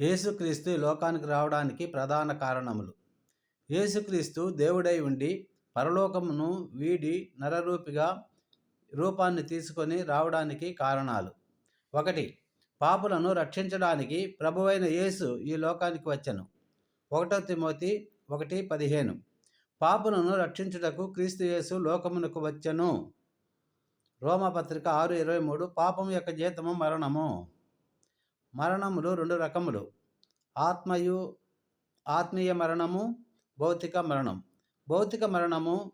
యేసుక్రీస్తు లోకానికి రావడానికి ప్రధాన కారణములు. యేసుక్రీస్తు దేవుడై ఉండి పరలోకమును వీడి నరరూపిగా రూపాన్ని తీసుకొని రావడానికి కారణాలు. ఒకటి పాపులను రక్షించడానికి ప్రభువైన యేసు ఈ లోకానికి వచ్చను. ఒకటో తిమోతి ఒకటి పదిహేను. పాపులను రక్షించుటకు క్రీస్తు యేసు లోకమునకు వచ్చను. రోమపత్రిక ఆరు ఇరవై మూడు పాపం యొక్క జీతము మరణము. మరణములు రెండు రకములు. ఆత్మయు ఆత్మీయ మరణము భౌతిక మరణం. భౌతిక మరణము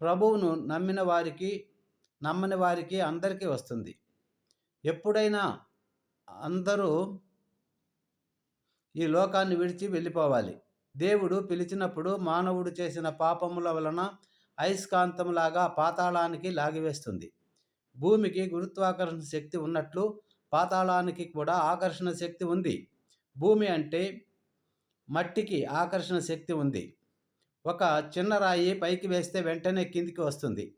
ప్రభువును నమ్మిన వారికి నమ్మని వారికి అందరికీ వస్తుంది. ఎప్పుడైనా అందరూ ఈ లోకాన్ని విడిచి వెళ్ళిపోవాలి. దేవుడు పిలిచినప్పుడు మానవుడు చేసిన పాపముల వలన అయస్కాంతంలాగా పాతాళానికి లాగివేస్తుంది. భూమికి గురుత్వాకర్షణ శక్తి ఉన్నట్లు పాతాళానికి కూడా ఆకర్షణ శక్తి ఉంది. భూమి అంటే మట్టికి ఆకర్షణ శక్తి ఉంది. ఒక చిన్న రాయి పైకి వేస్తే వెంటనే కిందికి వస్తుంది.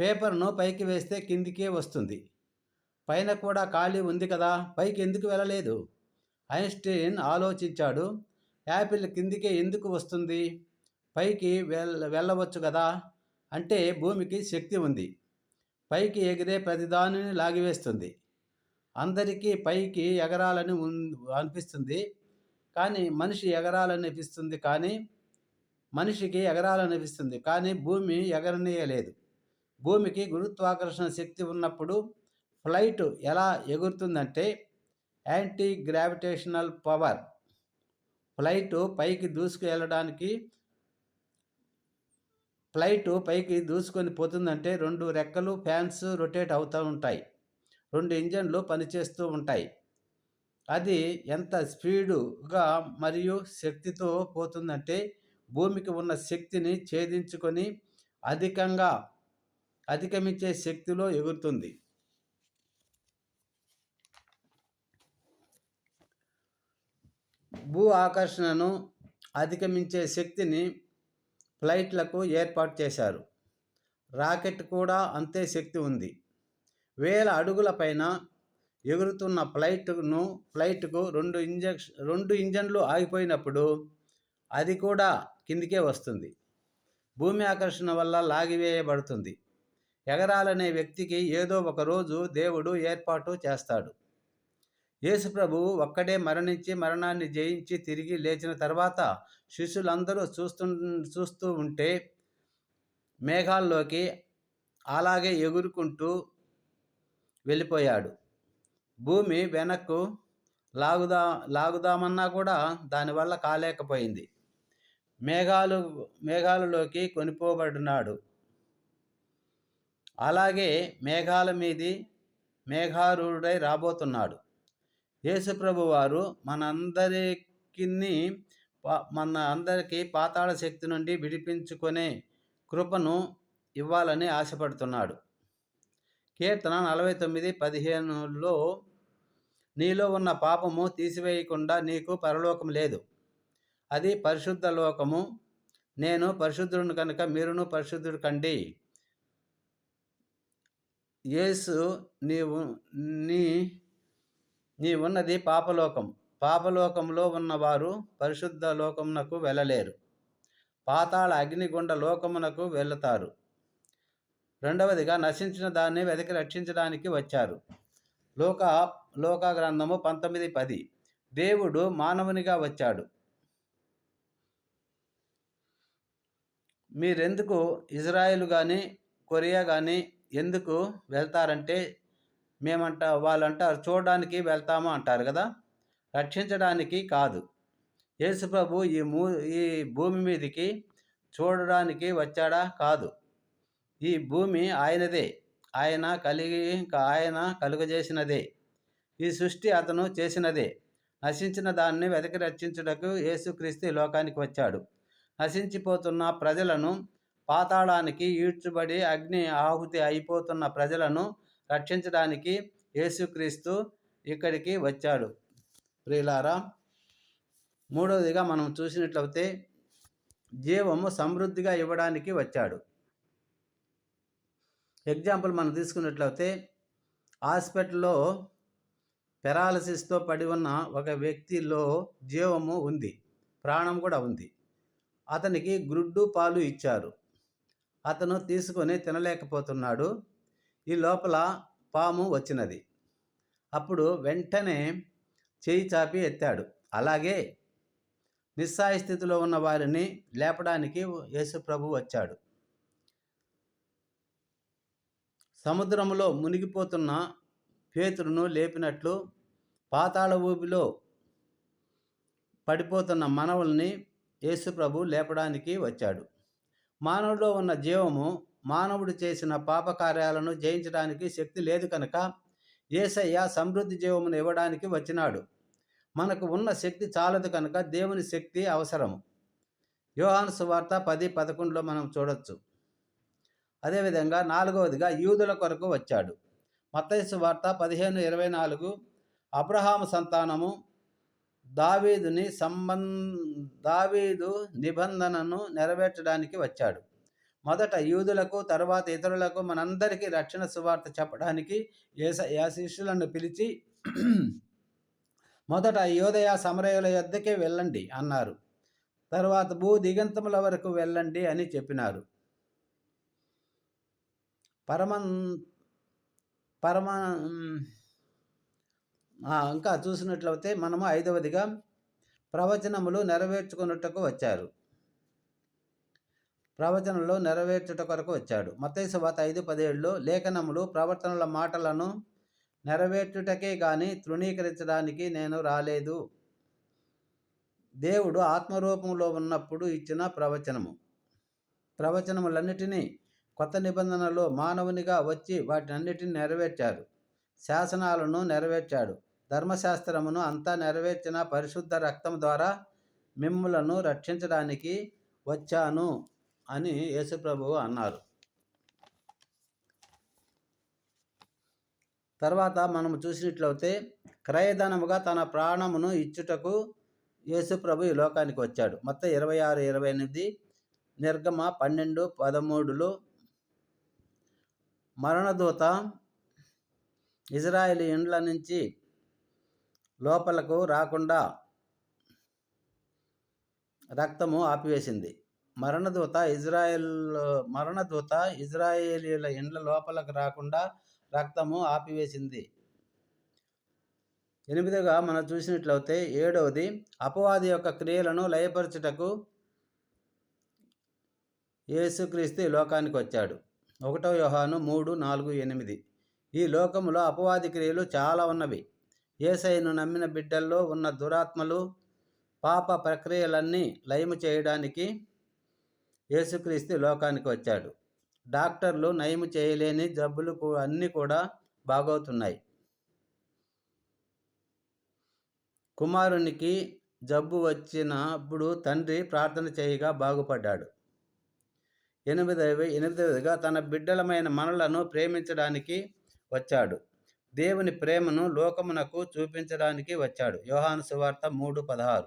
పేపర్ను పైకి వేస్తే కిందికే వస్తుంది. పైన కూడా ఖాళీ ఉంది కదా పైకి ఎందుకు వెళ్ళలేదు? ఐన్స్టీన్ ఆలోచించాడు. యాపిల్ కిందికే ఎందుకు వస్తుంది? పైకి వెళ్ళ వెళ్ళవచ్చు కదా అంటే భూమికి శక్తి ఉంది. పైకి ఎగిరే ప్రతిదానిని లాగివేస్తుంది. అందరికీ పైకి ఎగరాలని అనిపిస్తుంది. కానీ మనిషి ఎగరాలనిపిస్తుంది కానీ మనిషికి ఎగరాలనిపిస్తుంది కానీ భూమి ఎగరనీయలేదు. భూమికి గురుత్వాకర్షణ శక్తి ఉన్నప్పుడు ఫ్లైట్ ఎలా ఎగురుతుందంటే యాంటీ గ్రావిటేషనల్ పవర్. ఫ్లైట్ పైకి దూసుకు వెళ్ళడానికి ఫ్లైట్ పైకి దూసుకొని పోతుందంటే రెండు రెక్కలు ఫ్యాన్స్ రొటేట్ అవుతూ ఉంటాయి. రెండు ఇంజన్లు పనిచేస్తూ ఉంటాయి. అది ఎంత స్పీడుగా మరియు శక్తితో పోతుందంటే భూమికి ఉన్న శక్తిని ఛేదించుకొని అధికంగా అధిగమించే శక్తిలో ఎగురుతుంది. భూ ఆకర్షణను అధిగమించే శక్తిని ఫ్లైట్లకు ఏర్పాటు చేశారు. రాకెట్ కూడా అంతే శక్తి ఉంది. వేల అడుగుల పైన ఎగురుతున్న ఫ్లైట్ను ఫ్లైట్కు రెండు ఇంజక్ష రెండు ఇంజన్లు ఆగిపోయినప్పుడు అది కూడా కిందికే వస్తుంది. భూమి ఆకర్షణ వల్ల లాగివేయబడుతుంది. ఎగరాలనే వ్యక్తికి ఏదో ఒక రోజు దేవుడు ఏర్పాటు చేస్తాడు. యేసుప్రభు ఒక్కడే మరణించి మరణాన్ని జయించి తిరిగి లేచిన తర్వాత శిష్యులందరూ చూస్తు చూస్తూ ఉంటే మేఘాల్లోకి అలాగే ఎగురుకుంటూ వెళ్ళిపోయాడు. భూమి వెనక్కు లాగుదా లాగుదామన్నా కూడా దానివల్ల కాలేకపోయింది. మేఘాలు మేఘాలలోకి కొనిపోబడినాడు. అలాగే మేఘాల మీది మేఘారుడై రాబోతున్నాడు. యేసుప్రభు వారు మనందరికీ మన అందరికీ పాతాళ శక్తి నుండి విడిపించుకునే కృపను ఇవ్వాలని ఆశపడుతున్నాడు. కీర్తన నలభై తొమ్మిది పదిహేనులో నీలో ఉన్న పాపము తీసివేయకుండా నీకు పరలోకం లేదు. అది పరిశుద్ధ లోకము. నేను పరిశుద్ధుడు కనుక మీరును పరిశుద్ధుడు కండి. యేసు నీవు నీ నీ ఉన్నది పాపలోకం. పాపలోకంలో ఉన్నవారు పరిశుద్ధ లోకమునకు వెళ్ళలేరు. పాతాళ అగ్నిగుండ లోకమునకు వెళతారు. రెండవదిగా నశించిన దాన్ని వెతికి రక్షించడానికి వచ్చారు. లోక లోక గ్రంథము పంతొమ్మిది పది. దేవుడు మానవునిగా వచ్చాడు. మీరెందుకు ఇజ్రాయెల్ కానీ కొరియా కానీ ఎందుకు వెళ్తారంటే మేమంట వాళ్ళంటారు చూడడానికి వెళ్తాము అంటారు కదా? రక్షించడానికి కాదు. యేసుప్రభు ఈ మూ ఈ భూమి మీదకి చూడడానికి వచ్చాడా? కాదు. ఈ భూమి ఆయనదే. ఆయన కలిగి ఆయన కలుగజేసినదే. ఈ సృష్టి అతను చేసినదే. నశించిన దాన్ని వెతకి రక్షించుటకు యేసుక్రీస్తు లోకానికి వచ్చాడు. నశించిపోతున్న ప్రజలను పాతాళానికి ఈడ్చుబడి అగ్ని ఆహుతి అయిపోతున్న ప్రజలను రక్షించడానికి యేసుక్రీస్తు ఇక్కడికి వచ్చాడు. ప్రియులారా మూడవదిగా మనం చూసినట్లయితే జీవము సమృద్ధిగా ఇవ్వడానికి వచ్చాడు. ఎగ్జాంపుల్ మనం తీసుకున్నట్లయితే హాస్పిటల్లో పెరాలసిస్తో పడి ఉన్న ఒక వ్యక్తిలో జీవము ఉంది ప్రాణం కూడా ఉంది. అతనికి గ్రుడ్డు పాలు ఇచ్చారు. అతను తీసుకొని తినలేకపోతున్నాడు. ఈ లోపల పాము వచ్చినది. అప్పుడు వెంటనే చేయి చాపి ఎత్తాడు. అలాగే నిస్సాయ స్థితిలో ఉన్న వారిని లేపడానికి యేసు ప్రభు వచ్చాడు. సముద్రంలో మునిగిపోతున్న పేతురును లేపినట్లు పాతాళ ఊపిలో పడిపోతున్న మనవుల్ని యేసు ప్రభు లేపడానికి వచ్చాడు. మానవుడిలో ఉన్న జీవము మానవుడు చేసిన పాపకార్యాలను జయించడానికి శక్తి లేదు కనుక ఏసయ్య సమృద్ధి జీవమును ఇవ్వడానికి వచ్చినాడు. మనకు ఉన్న శక్తి చాలదు కనుక దేవుని శక్తి అవసరము. యోహాను సువార్త పది పదకొండులో మనం చూడొచ్చు. అదేవిధంగా నాలుగవదిగా యూదుల కొరకు వచ్చాడు. మత్తైసు వార్త పదిహేను ఇరవై నాలుగు. అబ్రహాము సంతానము దావీదుని సంబం దావీదు నిబంధనను నెరవేర్చడానికి వచ్చాడు. మొదట యూదులకు తర్వాత ఇతరులకు మనందరికీ రక్షణ సువార్త చెప్పడానికి ఏస శిష్యులను పిలిచి మొదట యోదయ సమరయుల యొద్దకే వెళ్ళండి అన్నారు. తర్వాత భూ దిగంతముల వరకు వెళ్ళండి అని చెప్పినారు. పరమన్ పరమ ఇంకా చూసినట్లయితే మనము ఐదవదిగా ప్రవచనములు నెరవేర్చుకున్నట్టుకు వచ్చారు. ప్రవచనంలో నెరవేర్చుట కొరకు వచ్చాడు. మతైసు వాత ఐదు పదేళ్ళు లేఖనములు ప్రవర్తనల మాటలను నెరవేర్చుటకే కానీ తృణీకరించడానికి నేను రాలేదు. దేవుడు ఆత్మరూపంలో ఉన్నప్పుడు ఇచ్చిన ప్రవచనము. ప్రవచనములన్నిటినీ కొత్త నిబంధనలు మానవునిగా వచ్చి వాటినన్నిటిని నెరవేర్చారు శాసనాలను నెరవేర్చాడు. ధర్మశాస్త్రమును అంతా నెరవేర్చిన పరిశుద్ధ రక్తం ద్వారా మిమ్ములను రక్షించడానికి వచ్చాను అని యేసుప్రభువు అన్నారు. తర్వాత మనం చూసినట్లయితే క్రయధనముగా తన ప్రాణమును ఇచ్చుటకు యేసుప్రభు ఈ లోకానికి వచ్చాడు. మొత్తం ఇరవై ఆరు ఇరవై ఎనిమిది నిర్గమ పన్నెండు పదమూడులో మరణదూత ఇజ్రాయేల్ ఇండ్ల నుంచి లోపలకు రాకుండా రక్తము ఆపివేసింది. మరణదూత ఇజ్రాయెల్ మరణదూత ఇజ్రాయేలీల ఇండ్ల లోపలకు రాకుండా రక్తము ఆపివేసింది. ఎనిమిదిగా మనం చూసినట్లయితే ఏడవది అపవాది యొక్క క్రియలను లయపరచుటకు యేసుక్రీస్తు లోకానికి వచ్చాడు. ఒకటో వ్యూహాను మూడు నాలుగు ఎనిమిది. ఈ లోకములో అపవాది క్రియలు చాలా ఉన్నవి. ఏసైను నమ్మిన బిడ్డల్లో ఉన్న దురాత్మలు పాప ప్రక్రియలన్నీ లయము చేయడానికి యేసుక్రీస్తు లోకానికి వచ్చాడు. డాక్టర్లు నయము చేయలేని జబ్బులు అన్నీ కూడా బాగవుతున్నాయి. కుమారునికి జబ్బు వచ్చినప్పుడు తండ్రి ప్రార్థన చేయగా బాగుపడ్డాడు. ఎనిమిదవ ఎనిమిదవదిగా తన బిడ్డలమైన మనలను ప్రేమించడానికి వచ్చాడు. దేవుని ప్రేమను లోకమునకు చూపించడానికి వచ్చాడు. యోహాను సువార్త మూడు పదహారు.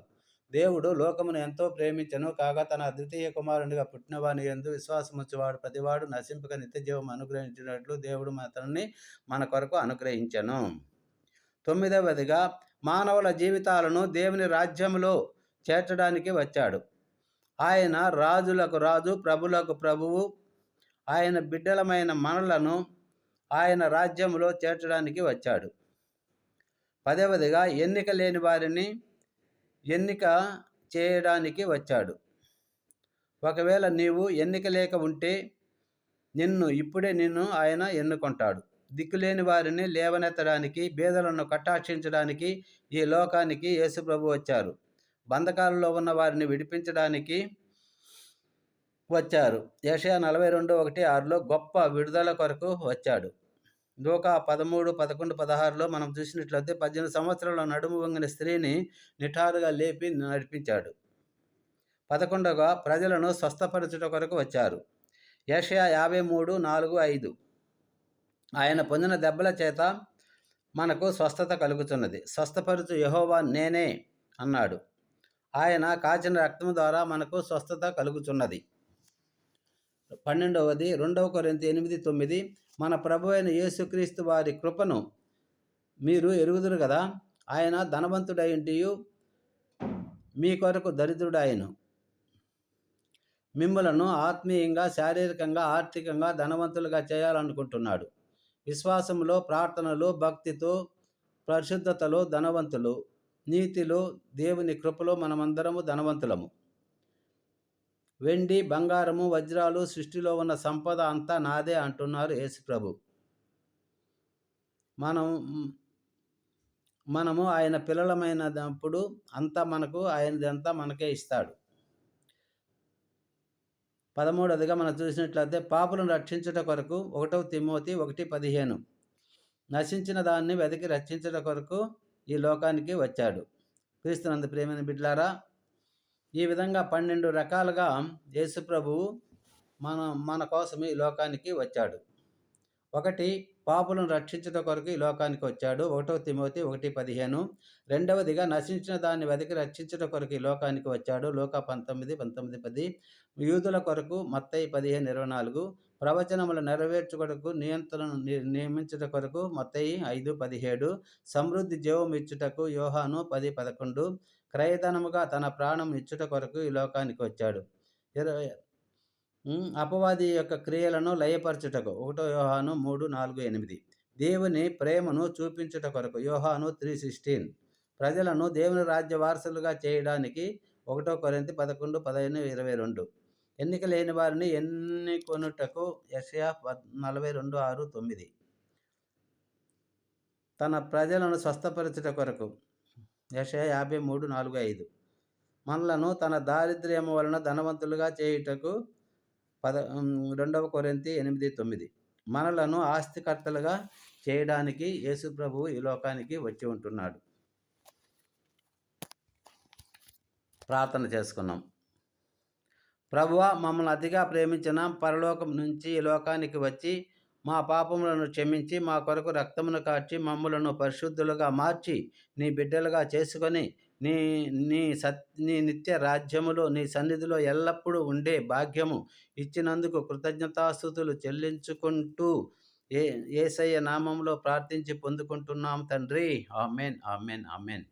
దేవుడు లోకమును ఎంతో ప్రేమించను కాగా తన అద్వితీయ కుమారునిగా పుట్టినవాని ఎందు విశ్వాసముచ్చేవాడు ప్రతివాడు నశింపక నిత్యజీవం అనుగ్రహించినట్లు దేవుడు అతన్ని మన కొరకు అనుగ్రహించను. తొమ్మిదవదిగా మానవుల జీవితాలను దేవుని రాజ్యంలో చేర్చడానికి వచ్చాడు. ఆయన రాజులకు రాజు ప్రభులకు ప్రభువు ఆయన బిడ్డలమైన మనలను ఆయన రాజ్యంలో చేర్చడానికి వచ్చాడు. పదవదిగా ఎన్నిక లేని వారిని ఎన్నిక చేయడానికి వచ్చాడు. ఒకవేళ నీవు ఎన్నిక లేక ఉంటే నిన్ను ఇప్పుడే నిన్ను ఆయన ఎన్నుకుంటాడు. దిక్కులేని వారిని లేవనెత్తడానికి బేదలను కటాక్షించడానికి ఈ లోకానికి యేసుప్రభు వచ్చారు. బంధకాలలో ఉన్న వారిని విడిపించడానికి వచ్చారు. ఏషియా నలభై రెండు ఒకటి ఆరులో గొప్ప విడుదల కొరకు వచ్చాడు. దూక పదమూడు పదకొండు పదహారులో మనం చూసినట్లయితే పద్దెనిమిది సంవత్సరాల నడుము వంగిన స్త్రీని నిఠారుగా లేపి నడిపించాడు. పదకొండవ ప్రజలను స్వస్థపరచుట కొరకు వచ్చారు. ఏషియా యాభై మూడు నాలుగు ఐదు. ఆయన పొందిన దెబ్బల చేత మనకు స్వస్థత కలుగుతున్నది. స్వస్థపరచు యహోవా నేనే అన్నాడు. ఆయన కాచిన రక్తం ద్వారా మనకు స్వస్థత కలుగుతున్నది పన్నెండవది రెండవ కొరింత ఎనిమిది తొమ్మిది మన ప్రభు అయిన యేసుక్రీస్తు వారి కృపను మీరు ఎరుగుదురు కదా? ఆయన ధనవంతుడైంటియు మీ కొరకు దరిద్రుడాయను. మిమ్మలను ఆత్మీయంగా శారీరకంగా ఆర్థికంగా ధనవంతులుగా చేయాలనుకుంటున్నాడు. విశ్వాసంలో ప్రార్థనలు భక్తితో పరిశుద్ధతలో ధనవంతులు. నీతిలో దేవుని కృపలో మనమందరము ధనవంతులము. వెండి బంగారము వజ్రాలు సృష్టిలో ఉన్న సంపద అంతా నాదే అంటున్నారు యేసుప్రభు. మనం మనము ఆయన పిల్లలమైనప్పుడు అంతా మనకు ఆయనదంతా మనకే ఇస్తాడు. పదమూడవదిగా మనం చూసినట్లయితే పాపులను రక్షించుట కొరకు ఒకటవ తిమోతి ఒకటి పదిహేను. నశించిన దాన్ని వెతికి రక్షించుట కొరకు ఈ లోకానికి వచ్చాడు. క్రీస్తునందు ప్రేమైన బిడ్లారా ఈ విధంగా పన్నెండు రకాలుగా యేసుప్రభువు మన మన కోసం ఈ లోకానికి వచ్చాడు. ఒకటి పాపులను రక్షించడం కొరకు ఈ లోకానికి వచ్చాడు. ఒకటో తిమోతి ఒకటి పదిహేను. రెండవదిగా నశించిన దాన్ని వెతికి రక్షించడం కొరకు ఈ లోకానికి వచ్చాడు. లోక పంతొమ్మిది పంతొమ్మిది పది. యూదుల కొరకు మత్తయి పదిహేను ఇరవై నాలుగు. ప్రవచనములు నెరవేర్చుకొరకు నియంత్రణను నియమించుట కొరకు మొత్తయి ఐదు పదిహేడు సమృద్ధి జీవం ఇచ్చుటకు యోహాను పది పదకొండు క్రయధనముగా తన ప్రాణం ఇచ్చుట కొరకు ఈ లోకానికి వచ్చాడు. ఇరవై అపవాది యొక్క క్రియలను లయపరచుటకు ఒకటో యోహాను మూడు నాలుగు ఎనిమిది. దేవుని ప్రేమను చూపించుట కొరకు యోహాను త్రీ సిక్స్టీన్. ప్రజలను దేవుని రాజ్య వారసులుగా చేయడానికి ఒకటో కొరింత పదకొండు పదిహేను ఇరవై రెండు. ఎన్నిక లేని వారిని ఎన్నికొనుటకు యషయా నలభై రెండు ఆరు తొమ్మిది. తన ప్రజలను స్వస్థపరచుట కొరకు. యషయ యాభై మూడు నాలుగు ఐదు. మనలను తన దారిద్ర్యము వలన ధనవంతులుగా చేయుటకు పద రెండవ కొరింతి ఎనిమిది తొమ్మిది. మనలను ఆస్తికర్తలుగా చేయడానికి యేసు ప్రభువు ఈ లోకానికి వచ్చి ఉంటున్నాడు. ప్రార్థన చేసుకున్నాం. ప్రభువ మమ్మల్ని అతిగా ప్రేమించిన పరలోకం నుంచి ఈ లోకానికి వచ్చి మా పాపములను క్షమించి మా కొరకు రక్తమును కార్చి మమ్మలను పరిశుద్ధులుగా మార్చి నీ బిడ్డలుగా చేసుకొని నీ నీ సత్ నీ నిత్య రాజ్యములో నీ సన్నిధిలో ఎల్లప్పుడూ ఉండే భాగ్యము ఇచ్చినందుకు కృతజ్ఞతాస్థుతులు చెల్లించుకుంటూ ఏ ఏసయ్య నామంలో ప్రార్థించి పొందుకుంటున్నాం తండ్రి. Amen amen amen.